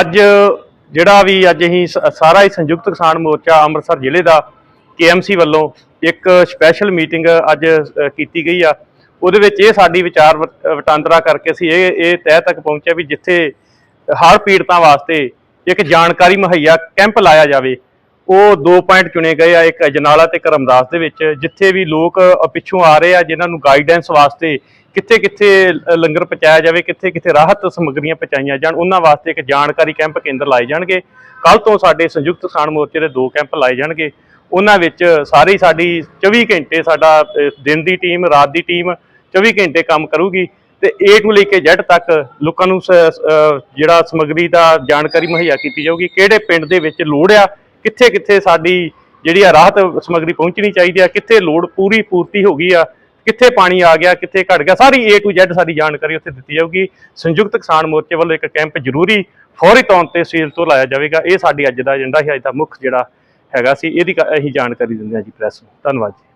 ਅੱਜ ਜਿਹੜਾ ਵੀ ਅੱਜ ਅਸੀਂ ਸ- ਸਾਰਾ ਹੀ ਸੰਯੁਕਤ ਕਿਸਾਨ ਮੋਰਚਾ ਅੰਮ੍ਰਿਤਸਰ ਜ਼ਿਲ੍ਹੇ ਦਾ ਕੇਐਮਸੀ ਵੱਲੋਂ ਇੱਕ ਸਪੈਸ਼ਲ ਮੀਟਿੰਗ ਅੱਜ ਕੀਤੀ ਗਈ ਆ। ਉਹਦੇ ਵਿੱਚ ਇਹ ਸਾਡੀ ਵਿਚਾਰ ਵਟਾਂਦਰਾ ਕਰਕੇ ਅਸੀਂ ਇਹ ਇਹ ਤਹਿ ਤੱਕ ਪਹੁੰਚਿਆ ਵੀ ਜਿੱਥੇ ਹਰ ਪੀੜਤਾਂ ਵਾਸਤੇ ਇੱਕ ਜਾਣਕਾਰੀ ਮੁਹੱਈਆ ਕੈਂਪ ਲਾਇਆ ਜਾਵੇ। ਉਹ ਦੋ ਪੁਆਇੰਟ ਚੁਣੇ ਗਏ ਆ ਇੱਕ ਅਜਨਾਲਾ ਤੇ ਕਰਮਦਾਸ ਦੇ ਵਿੱਚ, ਜਿੱਥੇ ਵੀ ਲੋਕ ਪਿੱਛੋਂ ਆ ਰਹੇ ਆ, ਜਿਨ੍ਹਾਂ ਨੂੰ ਗਾਈਡੈਂਸ ਵਾਸਤੇ ਕਿੱਥੇ ਕਿੱਥੇ ਲੰਗਰ ਪਹੁੰਚਾਇਆ ਜਾਵੇ ਕਿੱਥੇ ਕਿੱਥੇ ਰਾਹਤ ਸਮੱਗਰੀਆਂ ਪਹੁੰਚਾਈਆਂ ਜਾਣ, ਉਹਨਾਂ ਵਾਸਤੇ ਇੱਕ ਜਾਣਕਾਰੀ ਕੈਂਪ ਕੇਂਦਰ ਲਾਏ ਜਾਣਗੇ। ਕੱਲ ਤੋਂ ਸਾਡੇ ਸੰਯੁਕਤ ਕਿਸਾਨ ਮੋਰਚੇ ਦੇ ਦੋ ਕੈਂਪ ਲਾਏ ਜਾਣਗੇ। ਉਹਨਾਂ ਵਿੱਚ ਸਾਰੀ ਸਾਡੀ 24 ਘੰਟੇ ਸਾਡਾ ਦਿਨ ਦੀ ਟੀਮ, ਰਾਤ ਦੀ ਟੀਮ 24 ਘੰਟੇ ਕੰਮ ਕਰੂਗੀ ਤੇ A ਤੋਂ ਲੈ ਕੇ Z ਤੱਕ ਲੋਕਾਂ ਨੂੰ ਸ- ਜਿਹੜਾ ਸਮੱਗਰੀ ਦਾ ਜਾਣਕਾਰੀ ਮੁਹੱਈਆ ਕੀਤੀ ਜਾਊਗੀ, ਕਿਹੜੇ ਪਿੰਡ ਦੇ ਵਿੱਚ ਲੋੜ ਆ ਕਿੱਥੇ ਕਿੱਥੇ ਸਾਡੀ ਜਿਹੜੀ ਆ ਰਾਹਤ ਸਮੱਗਰੀ ਪਹੁੰਚਣੀ ਚਾਹੀਦੀ ਆ, ਕਿੱਥੇ ਲੋੜ ਪੂਰੀ ਪੂਰਤੀ ਹੋ ਗਈ ਆ, ਕਿੱਥੇ ਪਾਣੀ ਆ ਗਿਆ, ਕਿੱਥੇ ਘਟ ਗਿਆ, ਸਾਰੀ A to Z ਸਾਡੀ ਜਾਣਕਾਰੀ ਉੱਥੇ ਦਿੱਤੀ ਜਾਊਗੀ। ਸੰਯੁਕਤ ਕਿਸਾਨ ਮੋਰਚੇ ਵੱਲੋਂ ਇੱਕ ਕੈਂਪ ਜ਼ਰੂਰੀ ਫੌਰੀ ਤੌਰ ਤੇ ਸੇਲ ਤੋਂ ਲਾਇਆ ਜਾਵੇਗਾ। ਇਹ ਸਾਡੀ ਅੱਜ ਦਾ ਏਜੰਡਾ ਹੈ ਅੱਜ ਦਾ ਮੁੱਖ ਜਿਹੜਾ ਹੈਗਾ ਸੀ, ਇਹਦੀ ਕ- ਅਸੀਂ ਜਾਣਕਾਰੀ ਦਿੰਦੇ ਹਾਂ ਜੀ ਪ੍ਰੈਸ ਨੂੰ। ਧੰਨਵਾਦ ਜੀ।